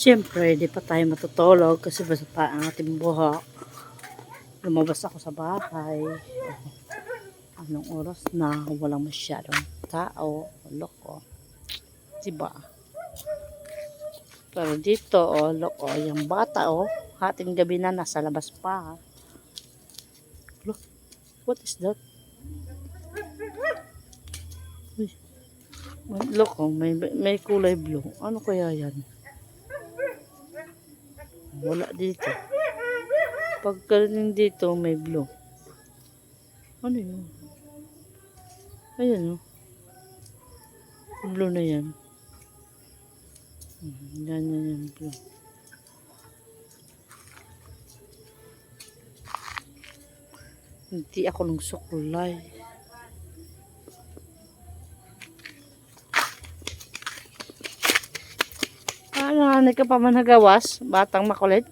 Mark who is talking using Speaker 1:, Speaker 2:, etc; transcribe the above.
Speaker 1: Siyempre, di pa tayo matutulog kasi basta pa ang ating buhok. Lumabas ako sa bahay. Anong oras na? Walang masyadong tao. Loko. Diba? Pero dito, oh, loko, yung bata, oh, hating gabi na, nasa labas pa. Look, what is that? Uy. Look, oh, may, may kulay blue. Ano kaya yan? Wala dito. Pagkaling dito, may blue. Ano yun? Ayan, oh. Blue na yan. Mhm, Yan, yan, yan, blue. Hindi ako ng sukulay. Ano, ano ka pa man nagawas? Batang makulit?